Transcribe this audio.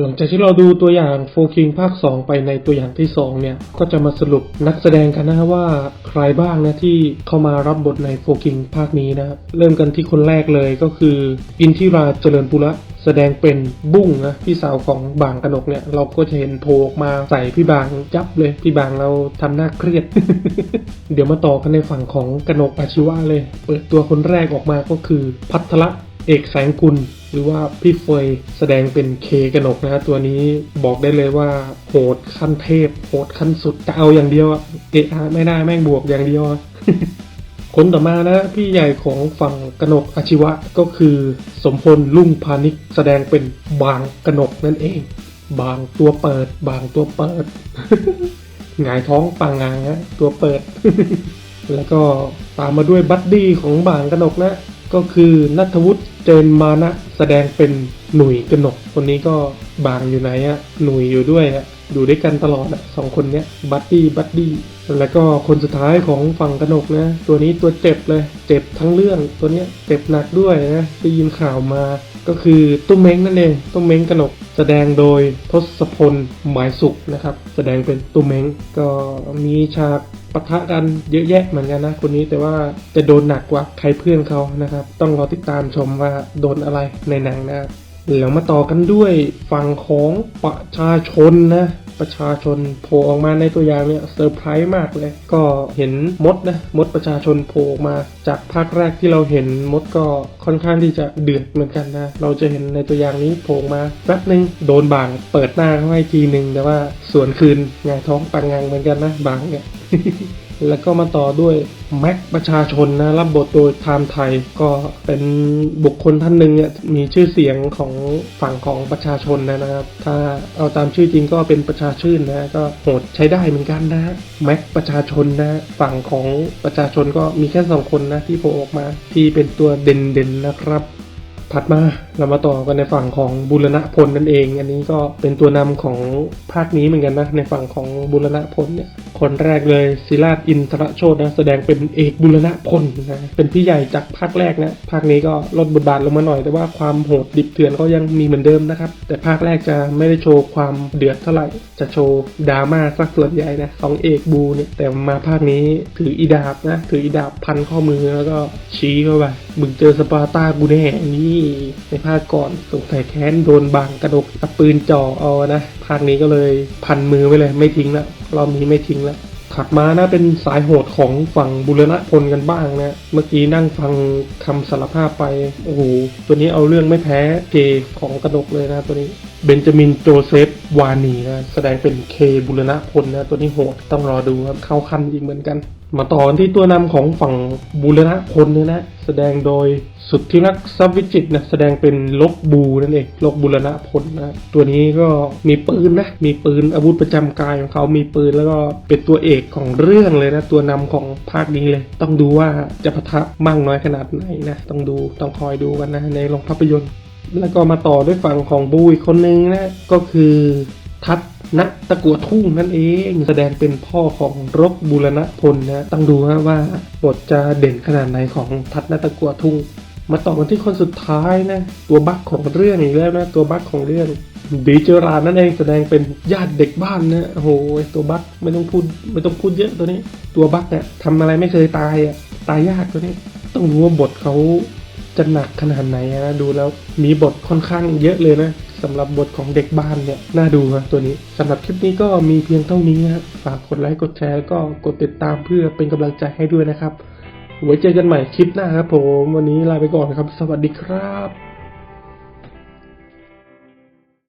หลังจากที่เราดูตัวอย่างโฟคิงภาค 2 ไปในตัวอย่างที่ 2 เนี่ย ก็จะมาสรุปนักแสดงกันนะว่าใครบ้างนะที่เข้ามารับบทในโฟคิงภาคนี้นะครับเริ่มกันที่คนแรกเลยก็คือ อินทิราเจริญปุระแสดงเป็นบุ้งนะพี่สาวของบางกนกเนี่ย เราก็จะเห็นโผล่ออกมาใส่พี่บางยับเลย พี่บางเราทำหน้าเครียด เดี๋ยวมาต่อกันในฝั่งของกนกอาชีวะเลย เปิดตัวคนแรกออกมาก็คือพัทละ เอกแสงกุล หรือว่าพี่เฟยแสดงเป็นเคกนกนะฮะตัวนี้บอกได้เลยว่าโหดขั้นเทพโหดขั้นสุดจะเอาอย่างเดียวอะเอะไม่ได้แม่งบวกอย่างเดียวอะคนต่อมานะพี่ใหญ่ของฝั่งกนกอาชีวะก็คือสมพลลุ่งพานิชแสดงเป็นบางกนกนั่นเอง บางตัวเปิด บางตัวเปิดหงายท้องปังงางฮะตัวเปิด แล้วก็ตามมาด้วยบัดดี้ของบางกนกนะ ก็คือนัทวุฒิเจนมานะแสดงเป็นหนุ่ยกนก คนนี้ก็บางอยู่ไหนอะหนุ่ยอยู่ด้วยอะอยู่ด้วยกันตลอดอะสองคนเนี้ยบัดดี้บัดดี้แล้วก็คนสุดท้ายของฝั่งกนกนะ ตัวนี้ตัวเจ็บเลย เจ็บทั้งเรื่องตัวเนี้ยเจ็บหนักด้วยนะได้ยินข่าวมาก็คือตุ้มเม้งนั่นเองตุ้มเม้งกนก แสดงโดยทศพลหมายสุขนะครับ แสดงเป็นตุ้มเม้งก็มีฉาก ปะทะกันเยอะแยะเหมือนกันนะคนนี้แต่ว่าจะโดนหนักกว่าใครเพื่อนเขานะครับ ต้องรอติดตามชมว่าโดนอะไรในหนังนะแล้วมาต่อกันด้วยฝั่งของประชาชนนะประชาชนโผล่ออกมาในตัวอย่างเนี่ยเซอร์ไพรส์มากเลย ก็เห็นมดนะมดประชาชนโผล่ออกมา จากภาคแรกที่เราเห็นมดก็ค่อนข้างที่จะเดือดเหมือนกันนะ เราจะเห็นในตัวอย่างนี้โผล่มาแป๊บหนึ่งโดนบางเปิดหน้าเขาให้ทีหนึ่งแต่ว่าส่วนคืนงายท้องปังงังเหมือนกันนะบางเนี่ย แล้วก็มาต่อด้วยแม็กประชาชนนะรับบทโดยไทม์ไทยก็เป็นบุคคลท่านหนึ่งเนี่ยมีชื่อเสียงของฝั่งของประชาชนนะครับ ถ้าเอาตามชื่อจริงก็เป็นประชาชื่นนะก็โหดใช้ได้เหมือนกันนะแม็กประชาชนนะฝั่งของประชาชนก็มีแค่สองคนนะที่โผล่ออกมา ที่เป็นตัวเด่นๆนะครับถัดมาเรามาต่อกันในฝั่งของบุรณพลนั่นเอง อันนี้ก็เป็นตัวนำของภาคนี้เหมือนกันนะในฝั่งของบุรณพลเนี่ยคนแรกเลยศิลาดอินทรโชตนะแสดงเป็นเอกบุรณะพลนะเป็นพี่ใหญ่จากภาคแรกนะภาคนี้ก็ลดบทบาทลงมาหน่อย แต่ว่าความโหดดิบเถื่อนก็ยังมีเหมือนเดิมนะครับ แต่ภาคแรกจะไม่ได้โชว์ความเดือดเท่าไหร่จะโชว์ดราม่าสักส่วนใหญ่นะของเอกบูเนี่ยแต่มาภาคนี้ถืออีดาบนะถืออีดาบพันข้อมือแล้วก็ชี้เข้าไปมึงเจอสปาร์ตากูแน่นี่ในภาคก่อนสงสัยแค้นโดนบางกระดกเอาปืนจ่อเอานะภาคนี้ก็เลยพันมือไว้เลยไม่ทิ้งละรอบนี้ไม่ทิ้งแล้วถัดมานะเป็นสายโหดของฝั่งบุรณะพลกันบ้างนะ เมื่อกี้นั่งฟังคำสารภาพไป โอ้โห ตัวนี้เอาเรื่องไม่แพ้เกของกระดกเลยนะตัวนี้ เบนจามินโจเซฟวานีนะแสดงเป็นเคบุรณพลนะตัวนี้โหดต้องรอดูครับเข้าคันอีกเหมือนกัน มาต่อที่ตัวนำของฝั่งบุรณพลเนี่ยนะแสดงโดยสุดที่รักซับวิจิตนะแสดงเป็นลกบูนั่นเองลกบุรณพลนะตัวนี้ก็มีปืนนะมีปืนอาวุธประจำกายของเขามีปืนแล้วก็เป็นตัวเอกของเรื่องเลยนะตัวนำของภาคนี้เลย ต้องดูว่าจะปะทะมากน้อยขนาดไหนนะต้องดูต้องคอยดูกันนะในโรงภาพยนตร์ แล้วก็มาต่อด้วยฝั่งของบูอีกคนนึงนะ ก็คือทัศนตะกัวทุ่งนั่นเอง แสดงเป็นพ่อของรบบุรณพลนะต้องดูฮะว่าบทจะเด่นขนาดไหนของทัศนตะกัวทุ่ง มาต่อกันที่คนสุดท้ายนะ ตัวบั๊กของเรื่องอีกแล้วนะ ตัวบั๊กของเรื่องดีเจอรานั่นเองแสดงเป็นญาติเด็กบ้านนะโอ้โหตัวบั๊กไม่ต้องพูดไม่ต้องพูดเยอะตัวนี้ ตัวบั๊กเนี่ยทำอะไรไม่เคยตายอะตายยากตัวนี้ ต้องรู้ว่าบทเขา จะหนักขนาดไหนนะดูแล้วมีบทค่อนข้างเยอะเลยนะสำหรับบทของเด็กบ้านเนี่ยน่าดูนะตัวนี้สำหรับคลิปนี้ก็มีเพียงเท่านี้นะฝากกดไลค์กดแชร์แล้วก็กดติดตามเพื่อเป็นกำลังใจให้ด้วยนะครับไว้เจอกันใหม่คลิปหน้าครับผม วันนี้ลาไปก่อนครับ สวัสดีครับ